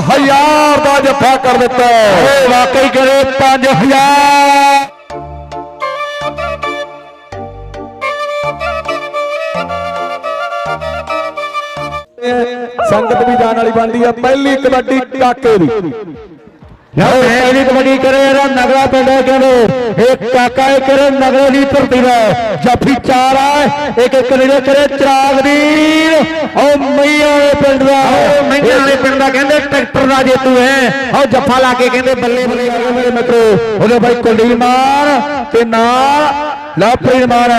5000 ਦਾ ਜੱਫਾ ਕਰ ਦਿੱਤਾ। ਓਏ ਵਾਕਈ ਕਰੇ 5000 ਸੰਗਤ ਵੀ ਜਾਣ ਵਾਲੀ ਬਣਦੀ ਆ ਪਹਿਲੀ ਕਬੱਡੀ ਕਾਕੇ ਦੀ। ਯਾਰ ਪਹਿਲੀ ਕਬੱਡੀ ਕਰੇ ਇਹਦਾ ਨਗਰਾ ਪਿੰਡ ਹੈ ਕਹਿੰਦੇ। ਇਹ ਕਾਕਾ ਇਹ ਕਰੇ ਨਗਰੇ ਦੀ ਧਰਤੀ ਦਾ। ਜਾਫੀ ਚਾਰ ਆ ਇੱਕ ਇੱਕ ਜਿਹੜੇ ਕਰੇ ਚਰਾਗ ਦੀ ਉਹ ਮਈਆਂ ਵਾਲੇ ਪਿੰਡ ਦਾ। ਉਹ ਮਈਆਂ ਵਾਲੇ ਪਿੰਡ ਦਾ ਕਹਿੰਦੇ ਟਰੈਕਟਰ ਦਾ ਜੇਤੂ ਹੈ। ਉਹ ਜੱਫਾ ਲਾ ਕੇ ਕਹਿੰਦੇ ਬੱਲੇ ਬੱਲੇ ਮੇਰੇ ਮਿੱਤਰੋ। ਉਹਦੇ ਬਾਈ ਕੁਲਦੀਪ ਮਾਨ ਤੇ ਨਾਲ ਲਵਪ੍ਰੀਤ ਮਾਨ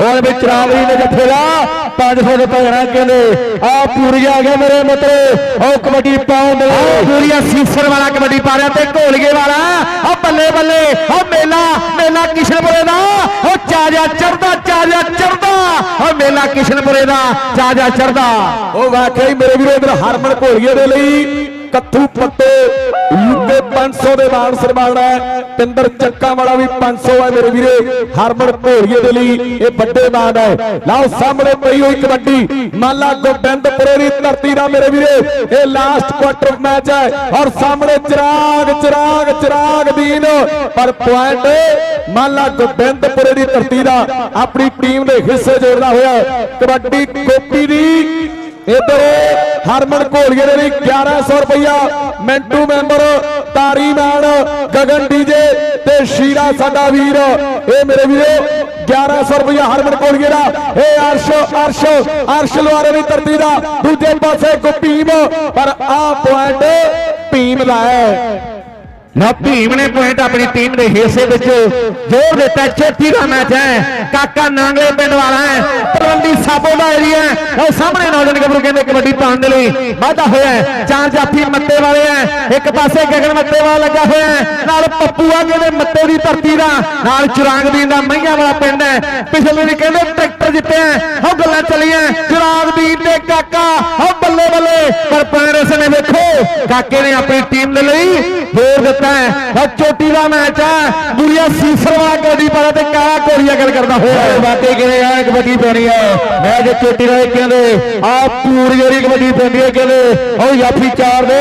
ਉਹਦੇ ਵਿੱਚ ਦੀ ਨੇ ਜੱਫੇ ਦਾ 500 ਦੇ ਭਜਣਾ ਕਹਿੰਦੇ ਆ ਪੂਰੀ ਆ ਗਿਆ ਮੇਰੇ ਮਿੱਤਰੋ ਉਹ ਕਬੱਡੀ ਪਾਉਣ ਦੇ ਪੂਰੀਆ ਸੀਸਰ ਵਾਲਾ ਕਬੱਡੀ ਪਾ ਰਿਹਾ ਤੇ ਘੋਲਗੇ ਵਾਲਾ। ਉਹ ਬੱਲੇ ਬੱਲੇ ਉਹ ਮੇਲਾ ਮੇਲਾ ਕਿਸ਼ਨਪੁਰੇ ਦਾ। ਉਹ ਚਾਜਾ ਚੜਦਾ ਚਾਜਾ ਚੜਦਾ। ਉਹ ਮੇਲਾ ਕਿਸ਼ਨਪੁਰੇ ਦਾ ਚਾਜਾ ਚੜਦਾ। ਉਹ ਵਾਕਈ ਮੇਰੇ ਵੀਰੋ ਇਧਰ ਹਰਮਨ ਘੋਲੀਏ ਦੇ ਲਈ। ਕੱਥੂ ਪੱਤੇ ਯੂਕੇ 500 ਦੇ ਮਾਨ ਸਨਮਾਨ ਪਿੰਦਰ ਚੱਕਾ ਵਾਲਾ ਵੀ 500 ਹੈ ਮੇਰੇ ਵੀਰੇ। ਹਰਮਨ ਘੋਲੀਏ ਦੇ ਲਈ ਇਹ ਵੱਡੇ ਮਾਨ ਹੈ। ਲਓ ਸਾਹਮਣੇ ਪਈ ਹੋਈ ਕਬੱਡੀ। ਮਾਲਾ ਗੋਬਿੰਦਪੁਰੇ ਦੀ ਧਰਤੀ ਦਾ ਮੇਰੇ ਵੀਰੇ। ਇਹ ਲਾਸਟ ਕੁਆਟਰ ਮੈਚ ਹੈ। ਔਰ ਸਾਹਮਣੇ ਚਿਰਾਗ ਚਿਰਾਗ ਚਿਰਾਗ ਦੀਨ। ਪਰ ਪੁਆਇੰਟ ਮਾਲਾ ਗੋਬਿੰਦਪੁਰੇ ਦੀ ਧਰਤੀ ਦਾ ਆਪਣੀ ਟੀਮ ਦੇ ਹਿੱਸੇ ਜੋੜਦਾ ਹੋਇਆ। ਕਬੱਡੀ ਕੋਪੀ ਦੀ ਇਧਰ ਹਰਮਨ ਘੋਲੀਏ ਦੇ ਲਈ 1100 ਰੁਪਇਆ ਮੈਂਟੂ ਮੈਂਬਰ, ਤਾਰੀ ਮਾਨ ਗਗਨ ਡੀਜੇ ਤੇ ਸ਼ੀਰਾ ਸਾਡਾ ਵੀਰ। ਇਹ ਮੇਰੇ ਵੀਰੋ 1100 ਰੁਪਇਆ ਹਰਮਨ ਘੋਲੀਏ ਦਾ। ਇਹ ਅਰਸ਼ ਅਰਸ਼ ਅਰਸ਼ ਲਵਾਰੇ ਦੀ ਧਰਤੀ ਦਾ। ਦੂਜੇ ਪਾਸੇ ਗੁਪੀਮ ਪਰ ਆ ਪੁਆਇੰਟ ਭੀਮ ਦਾ ਹੈ ਭੀਮ ਨੇ ਪੁਆਇੰਟ ਆਪਣੀ ਟੀਮ ਦੇ ਹਿੱਸੇ ਵਿੱਚ ਜੋਰ ਦਿੱਤਾ, ਛੇਤੀ ਦਾ ਮੈਚ ਹੈ ਕਾਕਾ ਨਾਂਗਲੇ ਪਿੰਡ ਵਾਲਾ ਹੈ ਤਲਵੰਡੀ ਸਾਬੋ ਦਾ ਏਰੀਆ ਉਹ ਸਾਹਮਣੇ ਨੌਜਵਾਨ ਗੱਭਰੂ ਕਹਿੰਦੇ ਕਬੱਡੀ ਪਾਉਣ ਦੇ ਲਈ ਵਾਧਾ ਹੋਇਆ ਹੈ। ਚਾਰ ਜਾਫੀ ਮੱਤੇ ਵਾਲੇ ਹੈ, ਇੱਕ ਪਾਸੇ ਗਗਨ ਮੱਤੇ ਵਾਲਾ ਲੱਗਾ ਹੋਇਆ ਹੈ, ਨਾਲ ਪੱਪੂ ਆ ਕਹਿੰਦੇ ਮੱਤੇ ਦੀ ਧਰਤੀ ਦਾ, ਨਾਲ ਚੁਰਾਗਦੀਨ ਦਾ ਮਈਆਂ ਵਾਲਾ ਪਿੰਡ ਹੈ। ਪਿਛਲੇ ਵੀ ਕਹਿੰਦੇ ਟਰੈਕਟਰ ਜਿੱਤਿਆ ਉਹ ਗੱਲਾਂ ਚੱਲੀਆਂ ਚੁਰਾਗਦੀਨ ਤੇ ਕਾਕਾ, ਉਹ ਬੱਲੇ ਬੱਲੇ। ਪਰ ਪੈਰਸ ਨੇ ਵੇਖੋ ਕਾਕੇ ਨੇ ਆਪਣੀ ਟੀਮ ਦੇ ਲਈ ਜੋਰ ਦਿੱਤਾ ਹੈ। ਚੋਟੀ ਦਾ ਮੈਚ ਹੈ ਬੁਰੀਆ ਸੀਸਰਵਾ ਗੱਡੀ ਪਾਲਾ ਤੇ ਕਾਲਾ ਕੋਰੀਆ ਗੱਲ ਕਰਦਾ ਹੋਇਆ ਬਾਤੇ ਕਿਵੇਂ ਆ? ਕਬੱਡੀ ਪੈਣੀ ਹੈ ਮੈਚ ਚੋਟੀ ਦਾ ਕਹਿੰਦੇ ਆ ਪੂਰੀ ਜਿਹੜੀ ਕਬੱਡੀ ਪੈਂਦੀ ਹੈ ਕਹਿੰਦੇ ਉਹ ਯਾਫੀ ਚਾਰ ਦੇ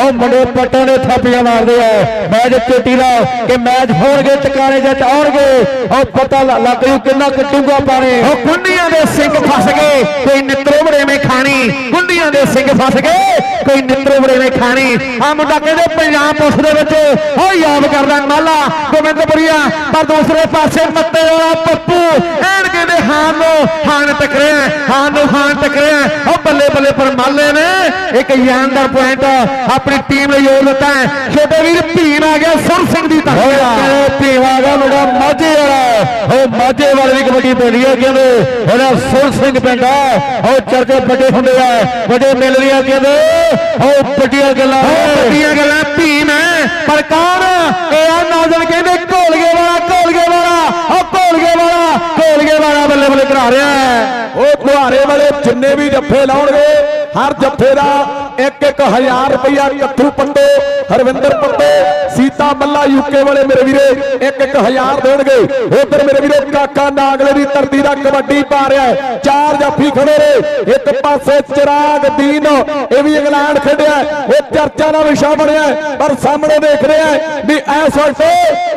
ਉਹ ਮੁੰਡੇ ਪੱਟਾਂ ਦੇ ਥਾਪੀਆਂ ਮਾਰਦੇ ਆ। ਮੈਚ ਚੋਟੀ ਦਾ ਕਿ ਮੈਚ ਹੋਣਗੇ ਟਿਕਾਣੇ ਜਾਂ ਆਉਣਗੇ ਉਹ ਪਤਾ ਲੱਗ ਜੂ ਕਿੰਨਾ ਕੱਟੂਗਾ ਪਾਣੀ। ਉਹ ਕੁੰਡੀਆਂ ਦੇ ਸਿੰਘ ਫਸ ਗਏ। ਕੋਈ ਨਿੱਤਰੋ ਬੜੇਵੇਂ ਖਾਣੀ। ਕੁੰਡੀਆਂ ਦੇ ਸਿੰਘ ਫਸ ਗਏ। ਕੋਈ ਨਿੱਤਰੋ ਬੜੇਵੇਂ ਖਾਣੀ ਆ ਮੁੰਡਾ ਕਹਿੰਦੇ ਪੰਜਾਬ ਪੁਲਿਸ ਦੇ ਵਿੱਚ। ਉਹ ਯਾਦ ਕਰਦਾ ਮਾਲਾ ਗੋਬਿੰਦਪੁਰੀਆ। ਪਰ ਦੂਸਰੇ ਪਾਸੇ ਮੱਤੇ ਵਾਲਾ ਪੱਪੂ। ਐਨ ਕਹਿੰਦੇ, ਹਾਂ ਨੂੰ ਹਾਨ ਟਕਰਿਆ, ਹਾਂ ਨੂੰ ਹਾਨ ਟਕਰਿਆ। ਉਹ ਬੱਲੇ ਬੱਲੇ ਪਰ ਮਾਲੇ ਨੇ। ਇੱਕ ਯਾਨਦਾਰ ਪੁਆਇੰਟ ਆਪਣੀ ਟੀਮ ਲਈ ਜੋੜ ਦਿੱਤਾ। ਛੋਟੇ ਵੀਰ ਭੀਮ ਆ ਗਿਆ ਸੁਰ ਸਿੰਘ ਦੀ ਧਰਤੀ ਭੀਮ ਆ ਗਿਆ ਮੁੰਡਾ ਮਾਝੇ ਵਾਲਾ ਉਹ ਮਾਝੇ ਵਾਲੇ ਦੀ ਕਬੱਡੀ ਪੈਂਦੀ ਹੈ ਕਹਿੰਦੇ। ਉਹਦਾ ਸੁਰ ਸਿੰਘ ਪਿੰਡ ਆ। ਉਹ ਚਰਚੇ ਵੱਡੇ ਹੁੰਦੇ ਆ। ਵੱਡੇ ਮਿਲ ਰਹੀਆਂ ਕਹਿੰਦੇ। ਉਹ ਵੱਡੀਆਂ ਗੱਲਾਂ ਵੱਡੀਆਂ ਗੱਲਾਂ ਭੀਮ ਹੈ। ਪਰ ਕੌਣ? ਇਹ ਆ ਨੌਜਵਾਨ ਕਹਿੰਦੇ ਘੋਲਗੇ ਵਾਲਾ ਘੋਲਗੇ ਵਾਲਾ। ਉਹ ਘੋਲਗੇ ਵਾਲਾ ਘੋਲਗੇ ਵਾਲਾ ਬੱਲੇ ਬੱਲੇ ਕਰਾ ਰਿਹਾ ਹੈ। ਉਹ ਕੁਹਾਰੇ ਵਾਲੇ ਜਿੰਨੇ ਵੀ ਜੱਫੇ ਲਾਉਣਗੇ ਹਰ ਜੱਫੇ ਦਾ ਇੱਕ ਇੱਕ ਹਜ਼ਾਰ ਰੁਪਇਆ ਕੱਥੂ ਪੱਟੋ ਹਰਵਿੰਦਰ ਪੱਟੋ ਸੀਤਾ ਮੱਲਾ ਯੂਕੇ ਵਾਲੇ ਮੇਰੇ ਵੀਰੇ ਇੱਕ ਇੱਕ ਹਜ਼ਾਰ ਦੇਣਗੇ ਉਧਰ ਮੇਰੇ ਵੀਰੇ ਕਾਕਾ ਨਾਗਲੇ ਦੀ ਧਰਤੀ ਦਾ ਕਬੱਡੀ ਪਾ ਰਿਹਾ ਹੈ। ਚਾਰ ਜਾਫੀ ਖੜੇ ਨੇ ਇੱਕ ਪਾਸੇ ਚਿਰਾਗ ਦੀਨ ਇਹ ਵੀ ਇੰਗਲੈਂਡ ਖੇਡਿਆ ਹੈ। ਇਹ ਚਰਚਾ ਦਾ ਵਿਸ਼ਾ ਬਣਿਆ। ਪਰ ਸਾਹਮਣੇ ਦੇਖ ਰਿਹਾ ਵੀ ਇਸ ਵਕਤ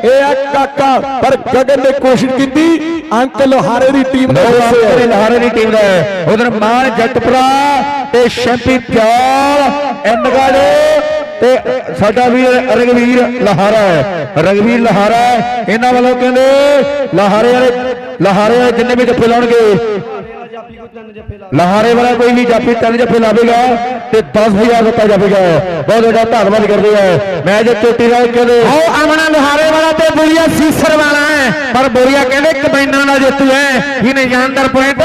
ਇਹ ਹੈ ਕਾਕਾ ਪਰ ਗਗਨ ਨੇ ਕੋਸ਼ਿਸ਼ ਕੀਤੀ ਅੰਕ ਲੋਹਾਰੇ ਦੀ ਟੀਮ ਦੇ ਹਿੱਸੇ ਹੈ। ਤੇਰੇ ਲਹਾਰੇ ਦੀ ਟੀਮ ਦਾ ਉਧਰ ਮਾਨ ਜੱਟਪੁਰਾ ਤੇ ਸ਼ੈਂਪੀ ਪਿਆਲ ਐਮਗੜ ਤੇ ਸਾਡਾ ਵੀਰ ਰਗਵੀਰ ਲਹਾਰਾ ਹੈ ਰਗਵੀਰ ਲਹਾਰਾ ਹੈ। ਇਹਨਾਂ ਵੱਲੋਂ ਕਹਿੰਦੇ, ਲਹਾਰੇ ਵਾਲੇ ਲਹਾਰੇ ਵਾਲੇ ਜਿੰਨੇ ਵੀ ਜੱਫੇ ਲਾਉਣਗੇ ਲਹਾਰੇ ਵਾਲਾ ਕੋਈ ਵੀ ਜਾਫੀ ਤਿੰਨ ਜੱਫੇ ਲਾਵੇਗਾ ਤੇ 10000 ਦਿੱਤਾ ਜਾਵੇਗਾ ਬਹੁਤ ਵੱਡਾ ਧੰਨਵਾਦ ਕਰਦੇ ਆ। ਮੈਚ ਚੋਟੀ ਦਾ ਕਹਿੰਦੇ ਆਓ ਆਮਣਾ ਲਹਾਰੇ ਵਾਲਾ ਤੇ ਬੋਰੀਆ ਸੀਸਰ ਵਾਲਾ ਹੈ। ਪਰ ਬੋਰੀਆ ਕਹਿੰਦੇ ਕਬੈਨਾਂ ਨਾਲ ਜੇਤੂ ਹੈ। ਇਹਨੇ ਜਾਨਦਾਰ ਪੁਆਇੰਟ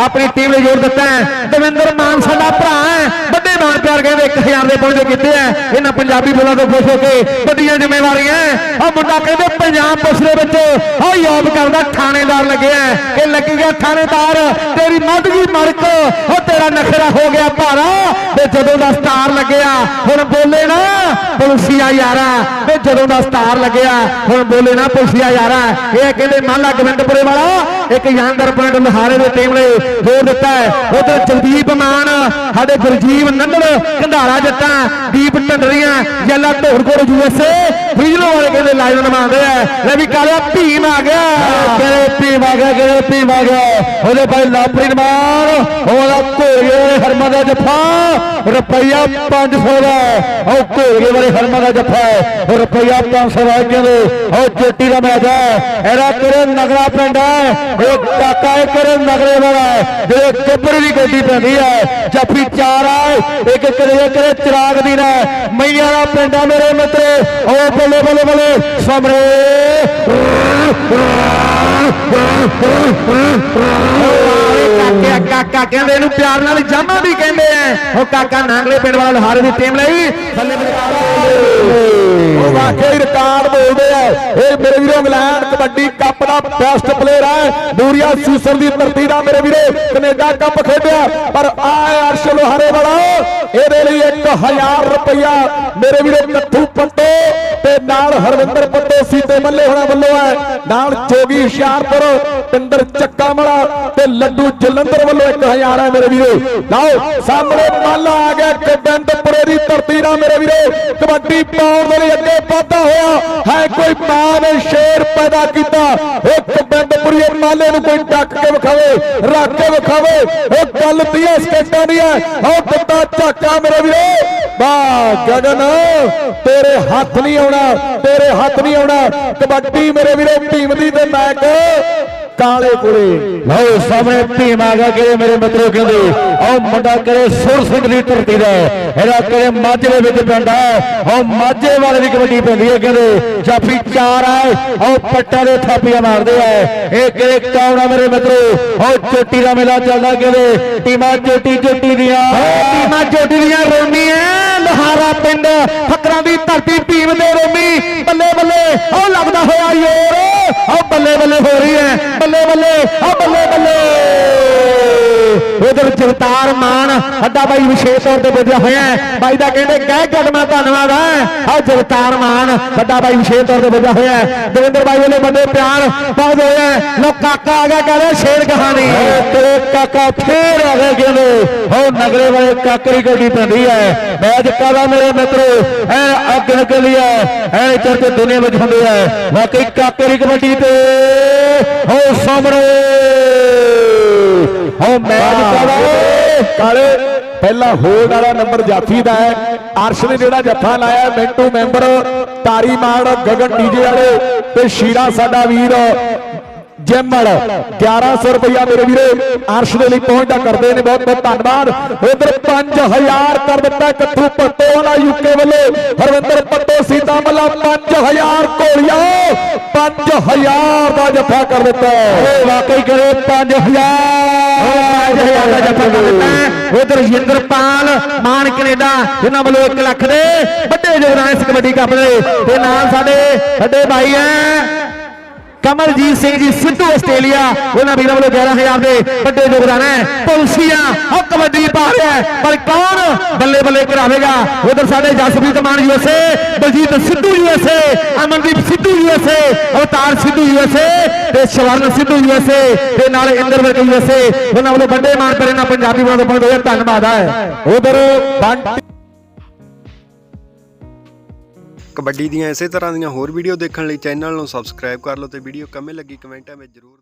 ਆਪਣੀ ਟੀਮ ਲਈ ਜੋੜ ਦਿੱਤਾ ਹੈ। ਦਵਿੰਦਰ ਮਾਨ ਸਾਡਾ ਭਰਾ ਹੈ। ਵੱਡੇ ਮਾਨ ਪਿਆਰ ਕਹਿੰਦੇ 1000 ਦੇ ਪੁਆਇੰਟ ਕੀਤੇ ਆ। ਇਹਨਾਂ ਪੰਜਾਬੀ ਬੋਲਾਂ ਤੋਂ ਖੁਸ਼ ਹੋ ਕੇ ਵੱਡੀਆਂ ਜ਼ਿੰਮੇਵਾਰੀਆਂ। ਉਹ ਮੁੰਡਾ ਕਹਿੰਦੇ ਪੰਜਾਬ ਪੁਲਿਸ ਦੇ ਵਿੱਚ ਉਹ ਯਾਦ ਕਰਦਾ, ਥਾਣੇਦਾਰ ਲੱਗਿਆ ਕਿ ਲੱਗੀ ਗਿਆ ਥਾਣੇਦਾਰ, ਤੇਰੀ ਮੱਧਗੀ ਮੜਕ, ਉਹ ਤੇਰਾ ਨਖਰਾ ਹੋ ਗਿਆ ਭਾਰਾ। ਤੇ ਜਦੋਂ ਦਾ ਸਟਾਰ ਲੱਗਿਆ, ਹੁਣ ਬੋਲੇ ਨਾ ਪੁਲਸੀਆ ਯਾਰਾ। ਤੇ ਜਦੋਂ ਦਾ ਸਟਾਰ ਲੱਗਿਆ, ਹੁਣ ਬੋਲੇ ਨਾ ਪੁਲਸੀਆ ਯਾਰਾ। ਇਹ ਕਹਿੰਦੇ ਮਾਲਾ ਗਵਿੰਦਪੁਰੇ ਵਾਲਾ, ਇੱਕ ਯਾਨਦਾਰ ਪੁਆਇੰਟ ਲਹਾਰੇ ਦੇ ਟੀਮ ਨੇ ਜੋੜ ਦਿੱਤਾ ਹੈ। ਉਧਰ ਜਗਦੀਪ ਮਾਨ, ਸਾਡੇ ਗੁਰਜੀਵ ਨੰਦਲ ਕੰਧਾਲਾ ਧਾਰਾ ਜੱਟਾਂ ਦੀਪ ਢੰਡਰੀਆਂ ਜੱਲਾ ਢੋੜਕੋੜ ਯੂਐਸਏ ਵਿਜਲੋ ਵਾਲੇ ਕਹਿੰਦੇ ਲਾਈਨ ਨਿਭਾਉਂਦੇ ਆ। ਲੈ ਵੀ ਕਾਲਿਆ ਭੀਮ ਆ ਗਿਆ। ਕਿਹੜੇ ਭੀਮ ਆ ਗਿਆ, ਕਿਹੜੇ ਭੀਮ ਆ ਗਿਆ? ਉਹਦੇ ਭਾਈ ਲਾਪਰੀ ਨਮਾਨ ਉਹਦਾ ਘੋੜੇ ਹਰਮਨ ਦਾ ਜੱਫਾ। ਰੁਪਈਆ 500 ਦਾ। ਉਹ ਘੋੜੇ ਵਾਲੇ ਹਰਮਨ ਦਾ ਜੱਫਾ। ਹੈ ਉਹ ਰੁਪਈਆ 500 ਦਾ। ਕਹਿੰਦੇ ਉਹ ਚੋਟੀ ਦਾ ਮੈਚ ਹੈ ਇਹਦਾ ਕਿਹੜੇ ਨਗਰਾ ਪਿੰਡ ਹੈ ਉਹ ਕਾਕਾ ਇਹ ਕਿਹੜੇ ਨਗਰੇ ਵਾਲਾ ਹੈ? ਜਿਹੜੇ ਗੱਬਰ ਦੀ ਗੱਡੀ ਪੈਂਦੀ ਹੈ ਜੱਫੀ ਚਾਰ ਆ। ਇੱਕ ਕਿਹੜੇ ਕਿਹੜੇ ਚਿਰਾਗ ਦੀ ਨਾ। ਮਈਆਂ ਦਾ ਪਿੰਡ ਆ ਮੇਰੇ ਮਿੱਤਰੇ। ਉਹ ਬੱਲੇ ਬੱਲੇ ਬੱਲੇ। ਕਾਕਿਆ ਕਾਕਾ ਕਹਿੰਦੇ ਇਹਨੂੰ ਪਿਆਰ ਨਾਲ ਜਾਮਾ ਵੀ ਕਹਿੰਦੇ ਆ। ਉਹ ਕਾਕਾ ਨਾਂਗਲੇ ਪਿੰਡ ਵਾਲਾ ਹਾਰੇ ਦੀ ਟੀਮ ਲਈ। ਥੱਲੇ ਉਹ ਵਾਕਈ ਰਿਕਾਰਡ ਬੋਲਦੇ ਆ। ਇਹ ਮੇਰੇ ਵੀਰੋ ਇੰਗਲੈਂਡ ਕਬੱਡੀ ਕੱਪ ਦਾ ਬੈਸਟ ਪਲੇਅਰ ਹੈ ਦੂਰੀਆ ਸੀਸਰ ਦੀ ਧਰਤੀ ਦਾ ਮੇਰੇ ਵੀਰੇ ਕੈਨੇਡਾ ਕੱਪ ਖੇਡਿਆ। ਪਰ ਆਏ ਅਰਸ਼ ਲੋਹਾਰੇ ਵਾਲਾ ਇਹਦੇ ਲਈ 1000 ਰੁਪਇਆ ਮੇਰੇ ਵੀਰੇ ਕੱਥੂ ਪੰਟੋ ਤੇ ਨਾਲ ਹਰਵਿੰਦਰ ਪੱਟੋ ਸੀਤੇ ਮੱਲੇ ਹੋਣਾ ਵੱਲੋਂ ਹੈ। ਨਾਲ ਜੋਗੀ ਹੁਸ਼ਿਆਰਪੁਰ, ਪਿੰਦਰ ਚੱਕਾ ਵਾਲਾ ਤੇ ਲੱਡੂ ਜਲੰਧਰ ਵੱਲੋਂ 1000 ਹੈ ਮੇਰੇ ਵੀਰੇ। ਲਓ, ਸਾਹਮਣੇ ਮਾਲਾ ਆ ਗਿਆ। ਗੋਬਿੰਦਪੁਰੇ ਦੀ ਧਰਤੀ ਦਾ ਮੇਰੇ ਵੀਰੇ ਕਬੱਡੀ ਪਾਉਣ ਦੇ ਲਈ ਅੱਗੇ ਵਾਧਾ ਹੋਇਆ ਹੈ। ਕੋਈ ਮਾਂ ਨੇ ਸ਼ੇਰ ਪੈਦਾ ਕੀਤਾ ਉਹ ਗੋਬਿੰਦਪੁਰੀਏ ਮਾਲੇ ਨੂੰ ਕੋਈ ਡੱਕ ਕੇ ਵਿਖਾਵੇ, ਰੱਖ ਕੇ ਵਿਖਾਵੇ। ਉਹ ਗੱਲ ਤੀਏ ਸਟੇਟਾਂ ਦੀ ਹੈ। ਉਹ ਦਿੱਤਾ ਝਾਕਾ ਮੇਰੇ ਵੀਰੇ। ਵਾਹ ਗਗਨ, ਤੇਰੇ ਹੱਥ ਨਹੀਂ ਆਉਣਾ, ਤੇਰੇ ਹੱਥ ਨਹੀਂ ਆਉਣਾ। ਕਬੱਡੀ ਮੇਰੇ ਵੀਰੋ ਭੀਮ ਦੀ ਤੇ ਮੈਚ। ਕਾਲੇ ਕੋਲੇ ਲਓ ਸਾਹਮਣੇ ਭੀਮ ਆ ਗਿਆ ਕਿਹੜੇ ਮੇਰੇ ਮਿੱਤਰੋ ਕਹਿੰਦੇ ਆਹ ਮੁੰਡਾ ਕਰੇ ਸੁਰ ਸਿੰਘ ਦੀ ਧਰਤੀ ਦਾ। ਇਹਦਾ ਕਰੇ ਮਾਝੇ ਦੇ ਵਿੱਚ ਪੈਂਦਾ ਆਹ ਮਾਝੇ ਵਾਲੇ ਦੀ ਕਬੱਡੀ ਪੈਂਦੀ ਹੈ ਕਹਿੰਦੇ। ਜਾਫੀ ਚਾਰ ਆਏ ਆਹ ਪੱਟਾਂ ਦੇ ਥਾਪੀਆਂ ਮਾਰਦੇ ਆ। ਇਹ ਕਿਹੜੇ ਕੌਣਾ ਮੇਰੇ ਮਿੱਤਰੋ? ਆਹ ਚੋਟੀ ਦਾ ਮੇਲਾ ਚੱਲਦਾ ਕਹਿੰਦੇ। ਟੀਮਾਂ ਚੋਟੀ ਚੋਟੀ ਦੀਆਂ। ਟੀਮਾਂ ਚੋਟੀ ਦੀਆਂ ਰੋਮੀਆਂ ਲਹਾਰਾ ਪਿੰਡ ਫਕਰਾਂ ਦੀ ਧਰਤੀ ਭੀਮ ਦੇ ਰੋਮੀ। ਬੱਲੇ ਬੱਲੇ ਉਹ ਲੱਗਦਾ ਹੋਇਆ ਯੋਰ। ਉਹ ਬੱਲੇ ਬੱਲੇ ਹੋ ਰਹੀ ਹੈ ਬੱਲੇ ਬੱਲੇ ਉਹ ਬੱਲੇ ਬੱਲੇ। ਜਗਤਾਰ ਮਾਨ, ਅੱਡਾ ਬਾਈ ਵਿਸ਼ੇਸ਼ ਤੌਰ ਤੇ ਪੁੱਜਿਆ ਹੋਇਆ ਬਾਈ ਦਾ ਕਹਿੰਦੇ, ਕਹਿ ਕਦਮਾ ਧੰਨਵਾਦ ਹੈ। ਆ ਜਗਤਾਰ ਮਾਨ, ਅੱਡਾ ਬਾਈ ਵਿਸ਼ੇਸ਼ ਤੌਰ ਤੇ ਪੁੱਜਿਆ ਹੋਇਆ ਦਵਿੰਦਰ ਬਾਈ ਵੱਲੋਂ ਬੰਦੇ ਪਿਆਰ ਬਹੁਤ ਹੋਇਆ ਲੋ ਕਾਕਾ ਆ ਗਿਆ, ਕਹਿੰਦੇ, ਸ਼ੇਰ ਕਹਾਣੀ। ਤੇਰੇ ਕਾਕਾ ਫੇਰ ਆ ਗਏ ਕਹਿੰਦੇ। ਉਹ ਨਗਰੇ ਵਾਲੇ ਕਾਕਰੀ ਗੱਡੀ ਪੈਂਦੀ ਹੈ। ਮੈਚ ਕਾਦਾ ਮੇਰੇ ਮਿੱਤਰੋ? ਐ ਅੱਗ ਨਿਕਲੀ ਹੈ। ਐ ਚਰਚੇ ਦੁਨੀਆ ਵਿੱਚ ਹੁੰਦੇ ਹੈ। ਵਾਕਈ ਕਾਕਰੀ ਕਬੱਡੀ ਤੇ। ਹੋ, ਸਾਹਮਣੇ। ਹੋ ਮੈਚ ਕਾਦਾ ਕਾਲੇ। ਪਹਿਲਾ ਹੋਲਡ ਵਾਲਾ ਨੰਬਰ ਜਾਫੀ ਦਾ ਹੈ। ਅਰਸ਼ ਨੇ ਜਿਹੜਾ ਜੱਫਾ ਲਾਇਆ ਮਿੰਟੂ ਮੈਂਬਰ ਤਾਰੀ ਮਾਨ ਗਗਨ ਡੀਜੇ ਵਾਲੇ ਤੇ ਸ਼ੀਰਾ ਸਾਡਾ ਵੀਰ। ਜੈਮਲ 1100 ਰੁਪਇਆ ਮੇਰੇ ਵੀਰੇ ਅਰਸ਼ ਦੇ ਲਈ ਪਹੁੰਚਦਾ ਕਰਦੇ ਨੇ ਬਹੁਤ ਬਹੁਤ ਧੰਨਵਾਦ। ਉਧਰ 5000 ਕਰ ਦਿੱਤਾ ਕੱਥੂ ਪੱਟੋ ਵਾਲਾ ਯੂਕੇ ਵੱਲੋਂ। ਹਰਵਿੰਦਰ ਪੱਟੋ ਸੀਤਾ ਮੱਲਾ 5000 ਕੋਲੀਆ। 5000 ਦਾ ਜੱਫਾ ਕਰ ਦਿੱਤਾ। ਓਏ ਵਾਕਈ ਕਰੇ। 5000 5000 ਦਾ ਜੱਫਾ ਕਰ ਦਿੱਤਾ। ਉਧਰ ਜਿੰਦਰਪਾਲ ਮਾਨ ਕੈਨੇਡਾ ਇਹਨਾਂ ਵੱਲੋਂ 1 ਲੱਖ ਦੇ ਵੱਡੇ ਯੋਗਦਾਨ ਇਸ ਕਬੱਡੀ ਕੱਪ ਦੇ। ਤੇ ਨਾਲ ਸਾਡੇ ਵੱਡੇ ਭਾਈ ਐ ਕਮਲਜੀਤ ਸਿੰਘ ਜੀ ਸਿੱਧੂ ਆਸਟ੍ਰੇਲੀਆ, ਉਹਨਾਂ ਵੀਰਾਂ ਵੱਲੋਂ 11000 ਦੇ ਵੱਡੇ ਯੋਗਦਾਨ ਹੈ। ਪੁਲਸੀਆ ਉਹ ਕਬੱਡੀ ਪਾ ਰਿਹਾ ਪਰ ਕੌਣ ਬੱਲੇ ਬੱਲੇ ਕਰਾਵੇਗਾ ਉਧਰ ਸਾਡੇ Jaspreet Maan USA Baljit Sidhu USA Amandeep Sidhu USA Avtar Sidhu USA ਤੇ ਸ਼ਵਰਨ ਸਿੱਧੂ ਯੂਐਸਏ ਤੇ ਨਾਲ ਇੰਦਰ ਵਰਕ ਯੂਐਸਏ ਉਹਨਾਂ ਵੱਲੋਂ ਵੱਡੇ ਮਾਨ ਕਰੇ ਨਾ ਪੰਜਾਬੀ ਬਣਾਉਣ ਬਹੁਤ ਧੰਨਵਾਦ ਹੈ। ਉਧਰ ਬੰਟੀ ਕਬੱਡੀ ਦੀਆਂ ਇਸੇ ਤਰ੍ਹਾਂ ਦੀਆਂ ਹੋਰ ਵੀਡੀਓ ਦੇਖਣ ਲਈ ਚੈਨਲ ਨੂੰ ਸਬਸਕ੍ਰਾਈਬ ਕਰ ਲਓ ਤੇ ਵੀਡੀਓ ਕਿਵੇਂ ਲੱਗੀ ਕਮੈਂਟਾਂ ਵਿੱਚ ਜ਼ਰੂਰ